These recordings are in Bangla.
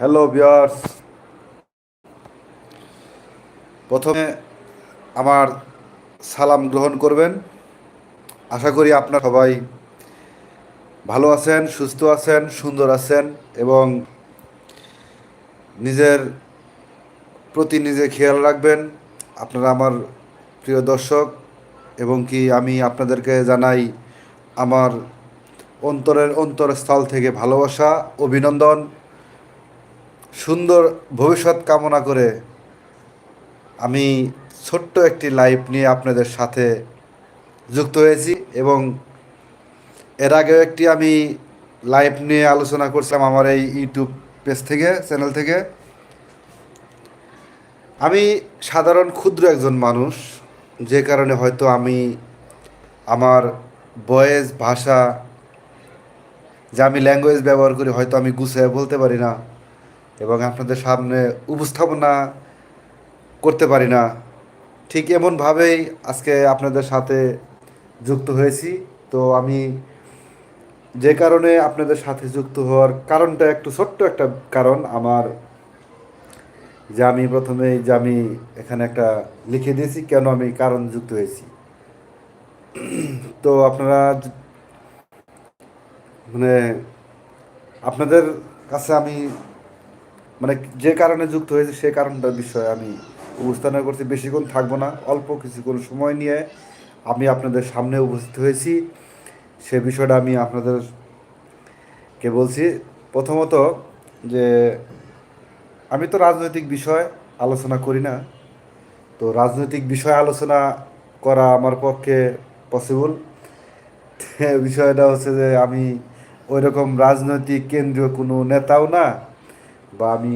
হ্যালো বিয়ার্স প্রথমে আমার সালাম গ্রহণ করবেন। আশা করি আপনারা সবাই ভালো আছেন, সুস্থ আছেন, সুন্দর আছেন এবং নিজের প্রতি নিজে খেয়াল রাখবেন। আপনারা আমার প্রিয় দর্শক এবং কি আমি আপনাদেরকে জানাই আমার অন্তরের অন্তরস্থল থেকে ভালোবাসা, অভিনন্দন। সুন্দর ভবিষ্যৎ কামনা করে আমি ছোট্ট একটি লাইভ নিয়ে আপনাদের সাথে যুক্ত হয়েছি এবং এর আগেও একটি আমি লাইভ নিয়ে আলোচনা করছিলাম আমার এই ইউটিউব পেজ থেকে, চ্যানেল থেকে। আমি সাধারণ ক্ষুদ্র একজন মানুষ, যে কারণে হয়তো আমি আমার বয়েস ভাষা, যে আমি ল্যাঙ্গুয়েজ ব্যবহার করি, হয়তো আমি গুছিয়ে বলতে পারি না। এবং আপনাদের সামনে উপস্থাপনা করতে পারি না। ঠিক এমনভাবেই আজকে আপনাদের সাথে যুক্ত হয়েছি। তো আমি যে কারণে আপনাদের সাথে যুক্ত হওয়ার কারণটা একটু ছোট্ট একটা কারণ আমার। যে আমি প্রথমে যে আমি এখানে একটা লিখে দিয়েছি, কেন আমি কারণ যুক্ত হয়েছি। তো আপনারা মানে আপনাদের কাছে আমি মানে যে কারণে যুক্ত হয়েছে সে কারণটার বিষয়ে আমি উপস্থাপনা করছি। বেশিক্ষণ থাকব না, অল্প কিছুক্ষণ সময় নিয়ে আমি আপনাদের সামনে উপস্থিত হয়েছি। সে বিষয়টা আমি আপনাদেরকে বলছি। প্রথমত যে আমি তো রাজনৈতিক বিষয় আলোচনা করি না। তো রাজনৈতিক বিষয় আলোচনা করা আমার পক্ষে পসিবল বিষয়টা হচ্ছে যে আমি ওই রকম রাজনৈতিক কেন্দ্রীয় কোনো নেতাও না। বা আমি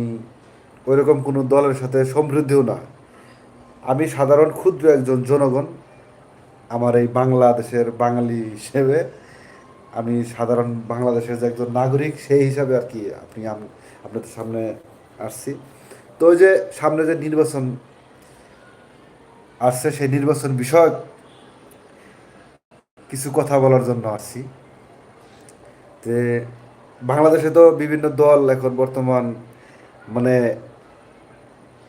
ওইরকম কোনো দলের সাথে সমৃদ্ধিও না। আমি সাধারণ ক্ষুদ্র একজন জনগণ, আমার এই বাংলাদেশের বাঙালি হিসেবে আমি সাধারণ বাংলাদেশের যে একজন নাগরিক, সেই হিসাবে আর কি আপনি আপনাদের সামনে আসছি। তো ওই যে সামনে যে নির্বাচন আসছে, সেই নির্বাচন বিষয়ক কিছু কথা বলার জন্য আসছি। যে বাংলাদেশে তো বিভিন্ন দল এখন বর্তমান মানে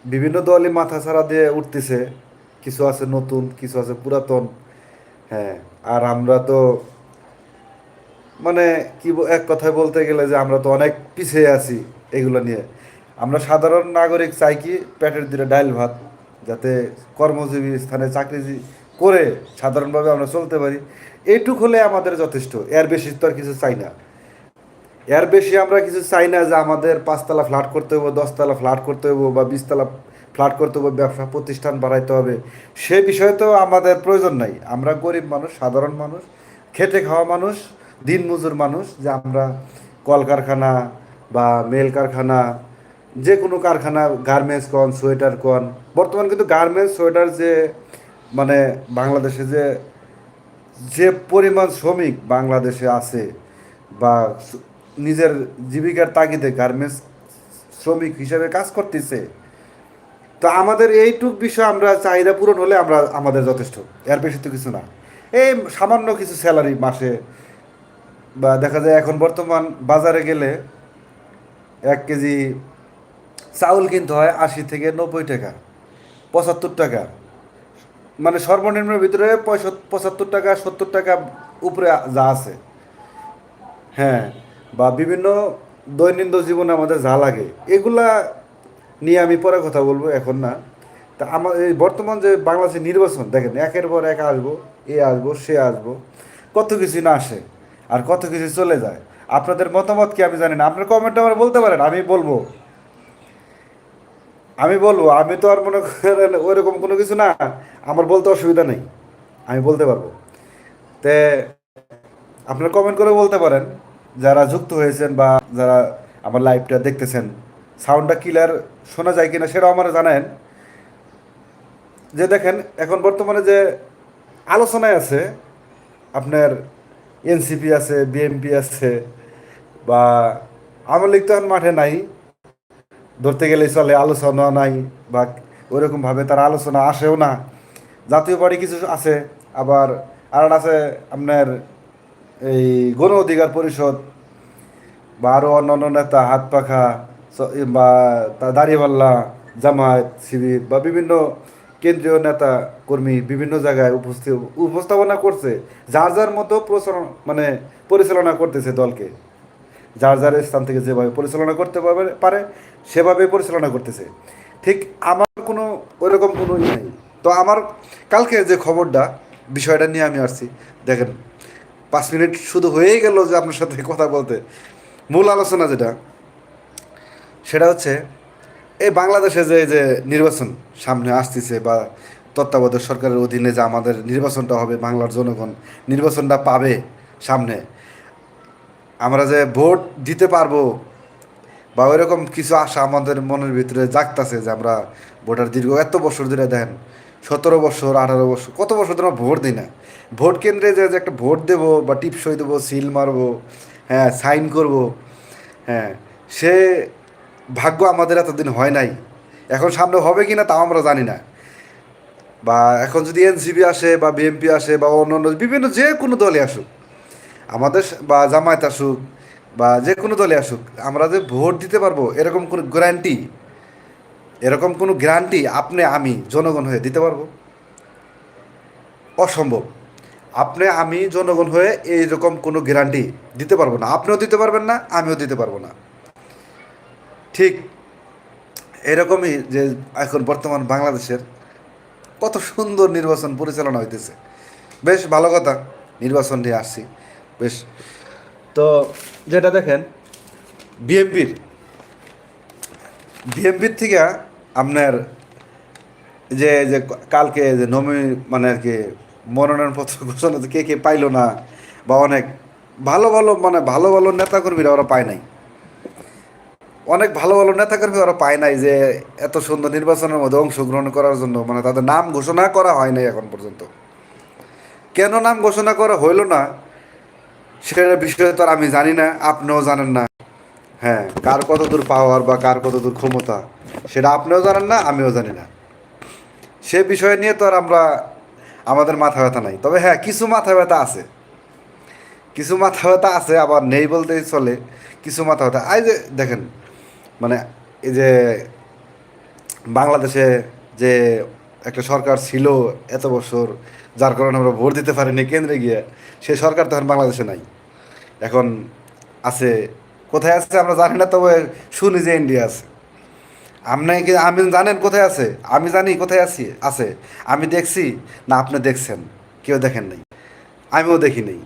বিভিন্ন দলই মাথা ছাড়া দিয়ে উঠতেছে। কিছু আছে নতুন, কিছু আছে পুরাতন। হ্যাঁ আর আমরা তো মানে কি এক কথায় বলতে গেলে যে আমরা তো অনেক পিছিয়ে আছি এগুলো নিয়ে। আমরা সাধারণ নাগরিক চাই কি পেটের দিকে ডাইল ভাত, যাতে কর্মজীবী স্থানে চাকরি করে সাধারণভাবে আমরা চলতে পারি। এইটুক হলে আমাদের যথেষ্ট, এর বেশি তো আর কিছু চাই না। এর বেশি আমরা কিছু চাই না যে আমাদের পাঁচতলা ফ্ল্যাট করতে হবে দশতলা ফ্ল্যাট করতে হবে বা বিশতলা ফ্ল্যাট করতে হবে ব্যবসা প্রতিষ্ঠান বাড়াইতে হবে। সে বিষয়ে তো আমাদের প্রয়োজন নাই। আমরা গরিব মানুষ, সাধারণ মানুষ, খেটে খাওয়া মানুষ, দিন মজুর মানুষ, যে আমরা কলকারখানা বা মেল কারখানা, যে কোনো কারখানা, গার্মেন্টস কন, সোয়েটার কন, বর্তমান কিন্তু গার্মেন্টস, সোয়েটার যে মানে বাংলাদেশে যে যে পরিমাণ শ্রমিক বাংলাদেশে আছে বা নিজের জীবিকার তাগিদে গার্মেন্টস শ্রমিক হিসেবে কাজ করতেছে। তো আমাদের এইটুক বিষয় আমরা চাহিদা পূরণ হলে আমরা আমাদের যথেষ্ট, এর বেশি তো কিছু না। এই সামান্য কিছু স্যালারি মাসে বা দেখা যায় এখন বর্তমান বাজারে গেলে এক কেজি চাউল কিনতে হয় আশি থেকে নব্বই টাকা, পঁচাত্তর টাকা। মানে সর্বনিম্নের ভিতরে পঁচাত্তর টাকা, সত্তর টাকা উপরে যা আছে। হ্যাঁ বা বিভিন্ন দৈনন্দিন জীবনে আমাদের যা লাগে, এগুলা নিয়ে আমি পরে কথা বলব এখন না। তা আমার এই বর্তমান যে বাংলাদেশের নির্বাচন, দেখেন, একের পর এক আসব, এ আসব, সে আসব, কত কিছু না আসে আর কত কিছু চলে যায়। আপনাদের মতামত কি আমি জানি না। আপনার কমেন্ট আমার বলতে পারেন, আমি বলব। আমি বলব, আমি তো আর মনে করেন ওইরকম কোনো কিছু না, আমার বলতে অসুবিধা নেই, আমি বলতে পারব। তে আপনারা কমেন্ট করে বলতে পারেন। যারা যুক্ত হয়েছেন বা যারা আমার লাইভটা দেখতেছেন সাউন্ডটা ক্লিয়ার শোনা যায় কিনা সেটাও আমার জানেন যে দেখেন, এখন বর্তমানে যে আলোচনায় আছে, আপনার এনসিপি আছে বিএমপি আছে, বা আওয়ামী লীগ তো মাঠে নাই, ধরতে গেলে চলে আলোচনা নাই, বা ওইরকমভাবে তার আলোচনা আসেও না। জাতীয় পার্টি কিছু আছে, আবার আর আছে আপনার এই গণ অধিকার পরিষদ বা আরও অন্যান্য নেতা, হাত পাখা বা দাঁড়িপাল্লা জামায়াত, শিবির বা বিভিন্ন কেন্দ্রীয় নেতা, কর্মী বিভিন্ন জায়গায় উপস্থিত, উপস্থাপনা করছে। যার যার মতো প্রচারণ মানে পরিচালনা করতেছে দলকে। যার যার স্থান থেকে যেভাবে পরিচালনা করতে পারে, সেভাবে পরিচালনা করতেছে। ঠিক আমার কোনো ওইরকম কোনো ই নেই। তো আমার কালকে যে খবরটা, বিষয়টা নিয়ে আমি আসছি, দেখেন। পাঁচ মিনিট শুধু হয়েই গেল যে আপনার সাথে কথা বলতে। মূল আলোচনা যেটা, সেটা হচ্ছে এই বাংলাদেশে যে যে নির্বাচন সামনে আসতেছে বা তত্ত্বাবধায়ক সরকারের অধীনে যে আমাদের নির্বাচনটা হবে, বাংলার জনগণ নির্বাচনটা পাবে সামনে, আমরা যে ভোট দিতে পারব বা ওইরকম কিছু আশা আমাদের মনের ভিতরে জাগতাছে যে আমরা ভোটার দীর্ঘ এত বছর ধরে দেন সতেরো বছর, আঠারো বছর, কত বছর ধরে ভোট দিই না। ভোট কেন্দ্রে যে একটা ভোট দেবো বা টিপসই দেবো, সিল মারবো হ্যাঁ সাইন করব হ্যাঁ সে ভাগ্য আমাদের এতদিন হয় নাই। এখন সামনে হবে কি না তাও আমরা জানি না। বা এখন যদি এনসিপি আসে বা বিএনপি আসে বা অন্যান্য বিভিন্ন যে কোনো দলে আসুক, আমাদের বা জামায়াত আসুক বা যে কোনো দলে আসুক, আমরা যে ভোট দিতে পারব, এরকম কোনো গ্যারান্টি এরকম কোনো গ্যারান্টি আপনি, আমি, জনগণ হয়ে দিতে পারব। অসম্ভব। আপনি, আমি জনগণ হয়ে এইরকম কোনো গ্যারান্টি দিতে পারব না। আপনিও দিতে পারবেন না, আমিও দিতে পারব না। ঠিক এরকমই যে এখন বর্তমান বাংলাদেশের কত সুন্দর নির্বাচন পরিচালনা হইতেছে। বেশ ভালো কথা, নির্বাচন নিয়ে আসছি, বেশ। তো যেটা দেখেন বিএমপির বিএমপির থেকে আপনার যে যে কালকে যে নমি মানে আর কি মনোনয়নপত্র ঘোষণা কে কে পাইলো না, বা অনেক ভালো ভালো মানে ভালো ভালো নেতাকর্মীরা ওরা পায় নাই। অনেক ভালো ভালো নেতাকর্মী ওরা পায় নাই যে এত সুন্দর নির্বাচনের মধ্যে অংশগ্রহণ করার জন্য মানে তাদের নাম ঘোষণা করা হয় নাই এখন পর্যন্ত। কেন নাম ঘোষণা করা হইল না সেটার বিষয়ে তো আমি জানি না, আপনিও জানেন না। হ্যাঁ কার কত দূর পাওয়ার বা কার কত দূর ক্ষমতা, সেটা আপনিও জানেন না, আমিও জানি না। সে বিষয় নিয়ে তো আর আমরা আমাদের মাথা ব্যথা নাই। তবে হ্যাঁ কিছু মাথা ব্যথা আছে। কিছু মাথা ব্যথা আছে, আবার নেই বলতেই চলে, কিছু মাথা ব্যথা। এই যে দেখেন মানে এই যে বাংলাদেশে যে একটা সরকার ছিল এত বছর, যার কারণে আমরা ভোট দিতে পারিনি কেন্দ্রে গিয়ে সেই সরকার তখন বাংলাদেশে নাই। এখন আছে, কোথায় আছে আমরা জানি না, তবে শুনি যে ইন্ডিয়া আছে। আপনি কি আমি জানেন কোথায় আছে? আমি জানি কোথায় আছি আছে। আমি দেখছি। না, আপনি দেখছেন। কেউ দেখেন নাই। আমিও দেখি নাই।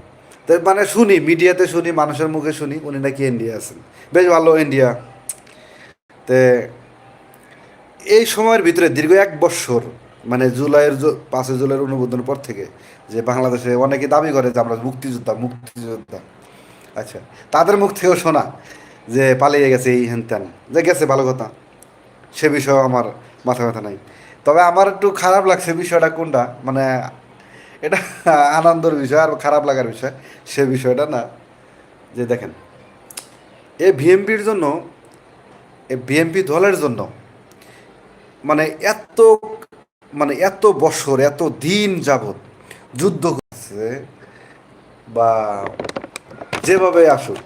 তো মানে শুনি, মিডিয়াতে শুনি, মানুষের মুখে শুনি, উনি নাকি ইন্ডিয়া আছেন। বেশ ভালো ইন্ডিয়া তে এই সময়ের ভিতরে দীর্ঘ এক বৎসর মানে জুলাইয়ের পাঁচই জুলাইয়ের অনুমোদনের পর থেকে যে বাংলাদেশে অনেকে দাবি করে যে আমরা মুক্তিযোদ্ধা মুক্তিযোদ্ধা। আচ্ছা তাদের মুখ থেকেও শোনা যে পালিয়ে গেছে এই হেন ত্যান যে গেছে, ভালো কথা। সে বিষয়ে আমার মাথা ব্যথা নাই। তবে আমার একটু খারাপ লাগছে বিষয়টা কোনটা? মানে এটা আনন্দের বিষয় আর খারাপ লাগার বিষয়, সে বিষয়টা না। যে দেখেন এই ভিএমপির জন্য এই বিএমপি দলের জন্য মানে এত মানে এত বছর, এত দিন যাবৎ যুদ্ধ করছে বা যেভাবে আসুক,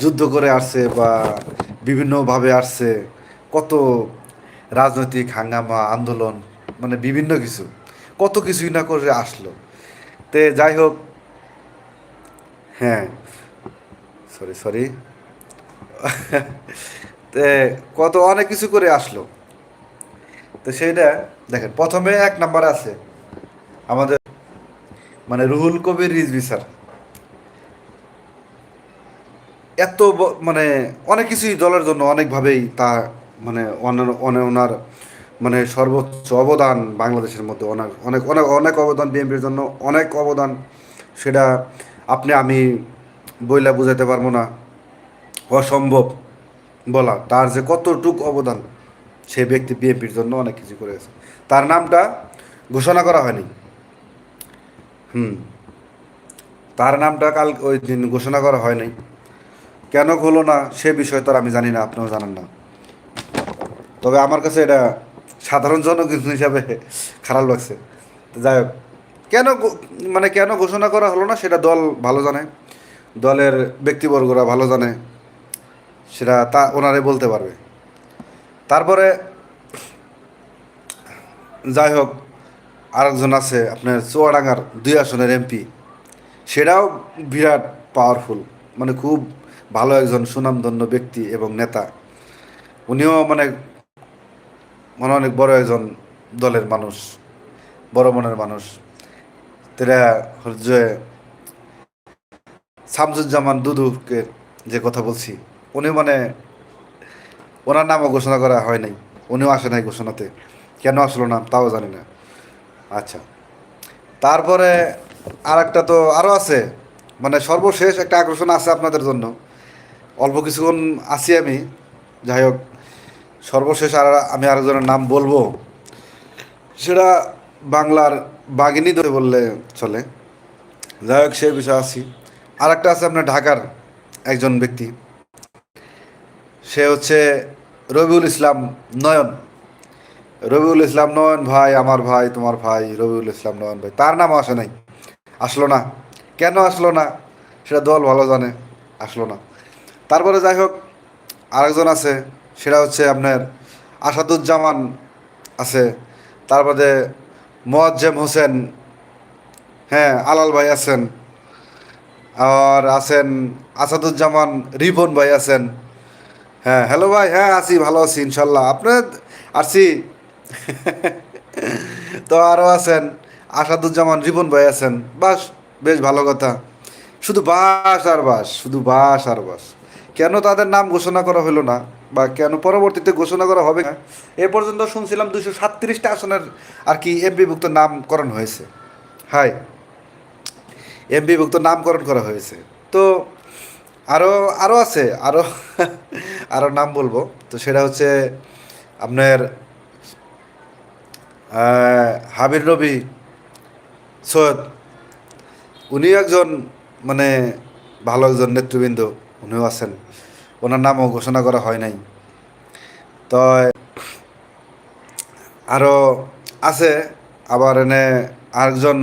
যুদ্ধ করে আসছে বা বিভিন্নভাবে আসছে কত রাজনৈতিক হাঙ্গামা, আন্দোলন মানে বিভিন্ন কিছু, কত কিছুই না করে আসলো। তে যাই হোক হ্যাঁ সরি সরি তে কত, অনেক কিছু করে আসলো। তো সেইটা, দেখেন, প্রথমে এক নাম্বার আছে আমাদের মানে রুহুল কবির রিজভি স্যার। এত মানে অনেক কিছুই দলের জন্য অনেকভাবেই তা মানে ওনার মানে সর্বোচ্চ অবদান বাংলাদেশের মধ্যে। অনেক অনেক অনেক অনেক অবদান বিএনপির জন্য, অনেক অবদান। সেটা আপনি আমি বইলা বুঝাতে পারব না। অসম্ভব বলা। তার যে কতটুক অবদান, সে ব্যক্তি বিএনপির জন্য অনেক কিছু করেছে। তার নামটা ঘোষণা করা হয়নি। হুম। তার নামটা কাল ওই দিন ঘোষণা করা হয়নি। কেন হলো না, সে বিষয় তো আমি জানি না, আপনিও জানেন না। তবে আমার কাছে এটা সাধারণ জনগণ হিসাবে খারাপ লাগছে। যাই হোক, কেন মানে কেন ঘোষণা করা হলো না সেটা দল ভালো জানে, দলের ব্যক্তিবর্গরা ভালো জানে, সেটা তা ওনারে বলতে পারবে। তারপরে যাই হোক, আরেকজন আছে আপনার চুয়াডাঙ্গার দুই আসনের এমপি, সেটাও বিরাট পাওয়ারফুল মানে খুব ভালো একজন সুনামধন্য ব্যক্তি এবং নেতা। উনিও মানে মানে অনেক বড় একজন দলের মানুষ, বড় মনের মানুষ। তেরা হচ্ছে শামসুজ্জামান দুদুকে যে কথা বলছি, উনি মানে ওনার নামও ঘোষণা করা হয় নাই, উনিও আসে নাই ঘোষণাতে। কেন আসলো না তাও জানি না। আচ্ছা তারপরে আর একটা তো আরও আছে মানে সর্বশেষ একটা আকর্ষণ আছে আপনাদের জন্য। অল্প কিছুক্ষণ আছি আমি, যাই হোক। সর্বশেষ আর আমি আরেকজনের নাম বলব। সেটা বাংলার বাগিনী ধরে বললে চলে। যাই হোক, সে বিষয়ে আছি। আর একটা আছে আপনার ঢাকার একজন ব্যক্তি। সে হচ্ছে রবিউল ইসলাম নয়ন। রবিউল ইসলাম নয়ন ভাই, আমার ভাই, তোমার ভাই, রবিউল ইসলাম নয়ন ভাই। তার নামও আসে নাই। আসলো না। কেন আসলো না? সেটা দল ভালো জানে। আসলো না। তারপরে যাই হোক, আরেকজন আছে সেটা হচ্ছে আপনার আসাদুজ্জামান আছে তারপরে মোয়াজ্জেম হোসেন হ্যাঁ আলাল ভাই আছেন, আর আছেন আসাদুজ্জামান রিপন ভাই আছেন। হ্যাঁ হ্যালো ভাই হ্যাঁ আছি, ভালো আছি, ইনশাল্লাহ। আপনার আসছি তো আরও আছেন, আসাদুজ্জামান রিপন ভাই আছেন। বাস, বেশ ভালো কথা। শুধু বাস আর বাস, শুধু বাস আর বাস। কেন তাদের নাম ঘোষণা করা হলো না? বা কেন পরবর্তীতে ঘোষণা করা হবে? এ পর্যন্ত শুনছিলাম দুশো সাতত্রিশটা আসনের আর কি এমপিভুক্ত নামকরণ হয়েছে। হাই। এমপিভুক্ত নামকরণ করা হয়েছে। তো আরও আরও আছে আরও আরও নাম বলব। তো সেটা হচ্ছে আপনার হাবির রবি, সৈয়দ। উনি একজন মানে ভালো একজন নেতৃবৃন্দ, উনিও আছেন। ওনার নামও ঘোষণা করা হয় নাই। তো আরও আছে, আবার এনে আরেকজন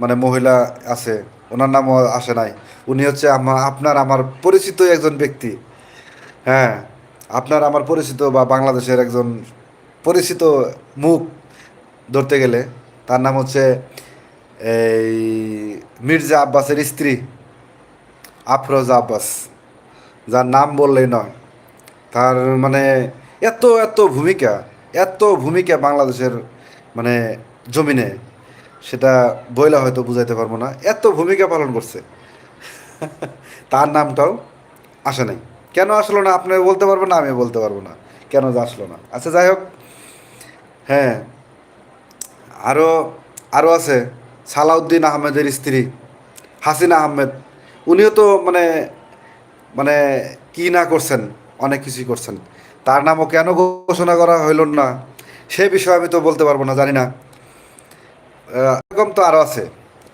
মানে মহিলা আছে, ওনার নামও আসে নাই। উনি হচ্ছে আমার আপনার আমার পরিচিত একজন ব্যক্তি। হ্যাঁ আপনার আমার পরিচিত বা বাংলাদেশের একজন পরিচিত মুখ ধরতে গেলে, তার নাম হচ্ছে এই মির্জা আব্বাসের স্ত্রী, আফরোজা আব্বাস। যার নাম বললেই নয়। তার মানে এত এত ভূমিকা এত ভূমিকা বাংলাদেশের মানে জমিনে, সেটা বইলা হয়তো বুঝাইতে পারব না। এত ভূমিকা পালন করছে। তার নামটাও আসে নাই। কেন আসলো না আপনি বলতে পারব না আমি বলতে পারব না। কেন যে আসলো না? আচ্ছা যাই হোক। হ্যাঁ আরও আরও আছে সালাউদ্দিন আহমেদের স্ত্রী হাসিনা আহমেদ। উনিও তো মানে মানে কি না করছেন? অনেক কিছুই করছেন। তার নামও কেন ঘোষণা করা হইল না? সে বিষয়ে আমি তো বলতে পারব না, জানি না। এরকম তো আরও আছে।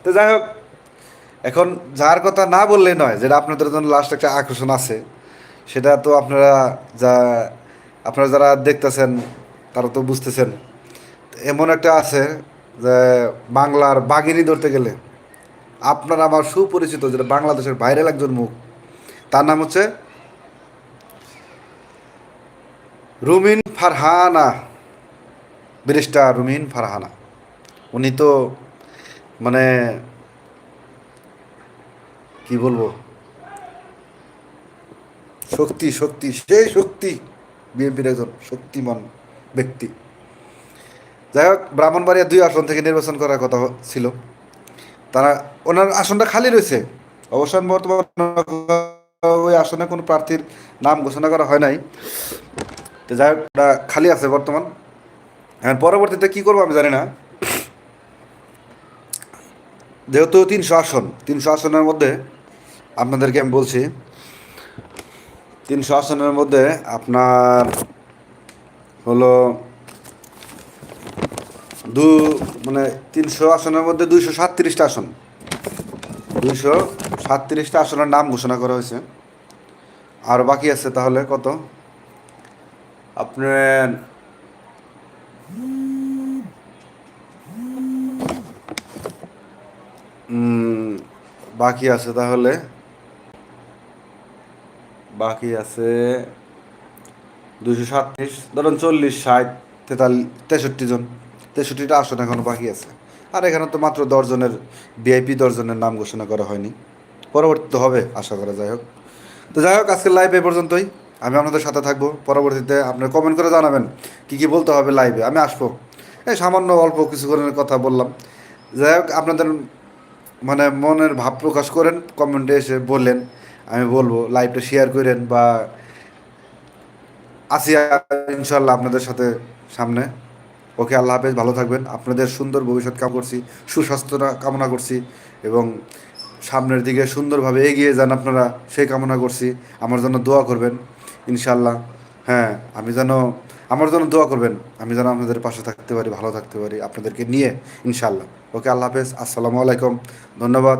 তো যাই হোক, এখন যার কথা না বললেই নয়, যেটা আপনাদের জন্য লাস্ট একটা আকর্ষণ আছে, সেটা তো আপনারা যা, আপনারা যারা দেখতেছেন, তারা তো বুঝতেছেন। এমন একটা আছে যে বাংলার বাগিনী ধরতে গেলে আপনার আমার সুপরিচিত, যেটা বাংলাদেশের ভাইরাল একজন মুখ তার নাম হচ্ছে রুমিন ফারহানা ব্যারিস্টার রুমিন ফারহানা। উনি তো মানে কি বলব? শক্তি শক্তি, সেই শক্তি, বিএনপির একজন শক্তিমান ব্যক্তি। যাই হোক, ব্রাহ্মণবাড়িয়া দুই আসন থেকে নির্বাচন করার কথা ছিল। তারা, ওনার আসনটা খালি রয়েছে। অবসান বর্তমান ওই আসনে কোনো প্রার্থীর নাম ঘোষণা করা হয় নাই। তো যাই খালি আছে বর্তমান। হ্যাঁ পরবর্তীতে কী করব আমি জানি না। যেহেতু তিনশো আসন, তিনশো আসনের মধ্যে আপনাদেরকে আমি বলছি, তিনশো আসনের মধ্যে আপনার হলো দু মানে তিনশো আসনের মধ্যে দুইশো সাতত্রিশটা আসন। দুইশো সাতত্রিশটা আসনের নাম ঘোষণা করা হয়েছে। আর বাকি আছে তাহলে কত? আপনার বাকি আছে তাহলে? বাকি আছে দুশো সাতত্রিশ, ধরুন চল্লিশ, ষাট তেতাল্লিশ তেষট্টি জন। তেষট্টিটা আসন এখনও বাকি আছে। আর এখানে তো মাত্র দশজনের ভিআইপি দশজনের নাম ঘোষণা করা হয়নি। পরবর্তীতে হবে, আশা করা যাই হোক। তো যাই হোক, আজকের লাইভ এ পর্যন্তই। আমি আপনাদের সাথে থাকব। পরবর্তীতে আপনার কমেন্ট করে জানাবেন কি কি বলতে হবে লাইভে আমি আসব। এই সামান্য অল্প কিছু করে কথা বললাম। যাই হোক, আপনাদের মানে মনের ভাব প্রকাশ করেন কমেন্টে এসে বললেন, আমি বলব লাইভটা শেয়ার করেন বা আসি ইনশাল্লাহ আপনাদের সাথে সামনে। ওকে, আল্লাহ হাফেজ, ভালো থাকবেন। আপনাদের সুন্দর ভবিষ্যৎ কাম করছি, সুস্বাস্থ্য কামনা করছি এবং সামনের দিকে সুন্দরভাবে এগিয়ে যান আপনারা। সেই কামনা করছি। আমার জন্য দোয়া করবেন ইনশাল্লাহ হ্যাঁ আমি যেন, আমার জন্য দোয়া করবেন। আমি যেন আপনাদের পাশে থাকতে পারি, ভালো থাকতে পারি আপনাদেরকে নিয়ে ইনশাল্লাহ ওকে, আল্লাহ হাফেজ। আসসালামু আলাইকুম। ধন্যবাদ।